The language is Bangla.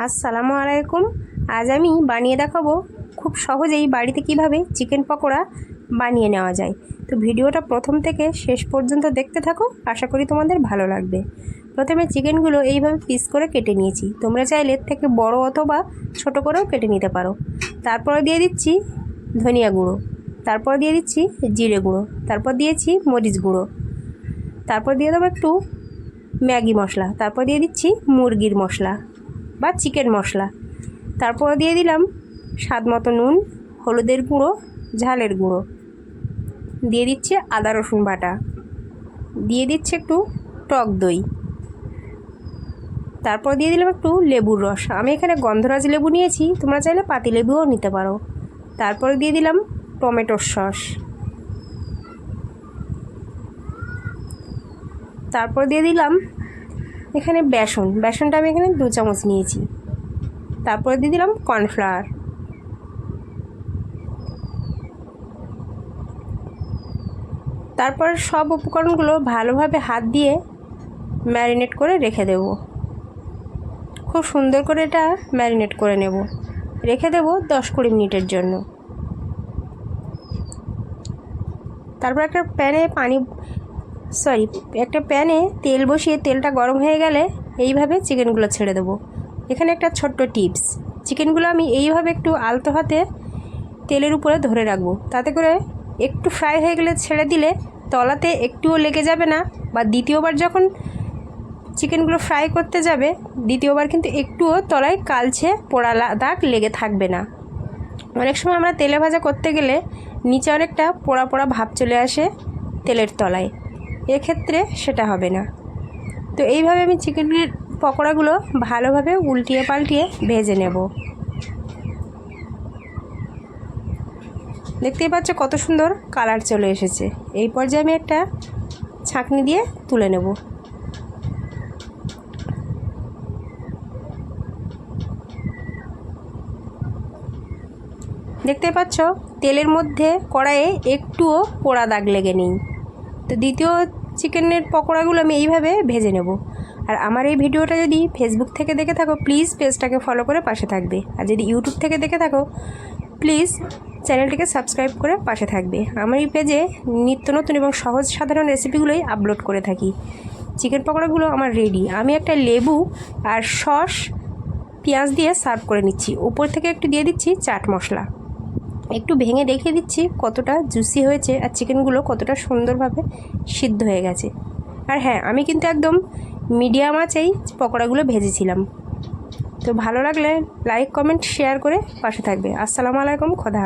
আসসালামু আলাইকুম। আজ আমি বানিয়ে দেখাবো খুব সহজেই বাড়িতে কীভাবে চিকেন পকোড়া বানিয়ে নেওয়া যায়। তো ভিডিওটা প্রথম থেকে শেষ পর্যন্ত দেখতে থাকো, আশা করি তোমাদের ভালো লাগবে। প্রথমে চিকেনগুলো এইভাবে পিস করে কেটে নিয়েছি। তোমরা চাইলে থেকে বড় অথবা ছোট করেও কেটে নিতে পারো। তারপরে দিয়ে দিচ্ছি ধনিয়া গুঁড়ো। তারপর দিয়ে দিচ্ছি জিরে গুঁড়ো। তারপর দিয়েছি মরিচ গুঁড়ো। তারপর দিয়ে দেবো একটু ম্যাগি মশলা। তারপর দিয়ে দিচ্ছি মুরগির মশলা। বা চিকেন মশলা। তারপর দিয়ে দিলাম স্বাদ মতো নুন, হলুদের গুঁড়ো, ঝালের গুঁড়ো। দিয়ে দিচ্ছে আদা, রসুন বাটা। দিয়ে দিচ্ছে একটু টক দই। তারপর দিয়ে দিলাম একটু লেবুর রস। আমি এখানে গন্ধরাজ লেবু নিয়েছি, তোমরা চাইলে পাতি লেবুও নিতে পারো। তারপরে দিয়ে দিলাম টমেটোর সস। তারপর দিয়ে দিলাম এখানে বেসন, বেসনটা আমি এখানে দু চামচ নিয়েছি। তারপরে দিয়ে দিলাম কর্নফ্লাওয়ার। তারপর সব উপকরণগুলো ভালোভাবে হাত দিয়ে ম্যারিনেট করে রেখে দেব। খুব সুন্দর করে এটা ম্যারিনেট করে নেব। রেখে দেব দশ কুড়ি মিনিটের জন্য। তারপর একটা প্যানে পানি সরি একটা প্যানে তেল বসিয়ে তেলটা গরম হয়ে গেলে এইভাবে চিকেনগুলো ছেড়ে দেবো। এখানে একটা ছোট্ট টিপস, চিকেনগুলো আমি এইভাবে একটু আলতো হাতে তেলের উপরে ধরে রাখব। তাতে করে একটু ফ্রাই হয়ে গেলে ছেড়ে দিলে তলাতে একটুও লেগে যাবে না বা দ্বিতীয়বার যখন চিকেনগুলো ফ্রাই করতে যাবে, দ্বিতীয়বার কিন্তু একটুও তলায় কালছে পোড়া দাগ লেগে থাকবে না। অনেক সময় আমরা তেলে ভাজা করতে গেলে নিচে অনেকটা পোড়া পোড়া ভাব চলে আসে তেলের তলায়। এক্ষেত্রে সেটা হবে না। তো এইভাবে আমি চিকেনের পকোড়াগুলো ভালোভাবে উল্টিয়ে পাল্টিয়ে ভেজে নেব। দেখতেই পাচ্ছ কত সুন্দর কালার চলে এসেছে। এই পর্যায়ে আমি একটা ছাঁকনি দিয়ে তুলে নেব। দেখতে পাচ্ছ তেলের মধ্যে কড়াইয়ে একটুও পোড়া দাগ লেগে নেই। তো দ্বিতীয় চিকেনের পকোড়াগুলো আমি এইভাবে ভেজে নেব। আর আমার এই ভিডিওটা যদি ফেসবুক থেকে দেখে থাকো প্লিজ পেজটাকে ফলো করে পাশে থাকবে। আর যদি ইউটিউব থেকে দেখে থাকো প্লিজ চ্যানেলটিকে সাবস্ক্রাইব করে পাশে থাকবে। আমার এই পেজে নিত্য নতুন এবং সহজ সাধারণ রেসিপিগুলোই আপলোড করে থাকি। চিকেন পকোড়াগুলো আমার রেডি আমি একটা লেবু আর সস, পেঁয়াজ দিয়ে সার্ভ করে নিচ্ছি। উপর থেকে একটু দিয়ে দিচ্ছি চাট মশলা। একটু ভেঙে দেখিয়ে দিচ্ছি কতটা জুসি হয়েছে আর চিকেনগুলো কতটা সুন্দরভাবে সিদ্ধ হয়ে গেছে। আর হ্যাঁ আমি কিন্তু একদম মিডিয়াম আছেই পকোড়াগুলো ভেজেছিলাম। তো ভালো লাগলে লাইক কমেন্ট শেয়ার করে পাশে থাকবে। আসসালামু আলাইকুম, খোদা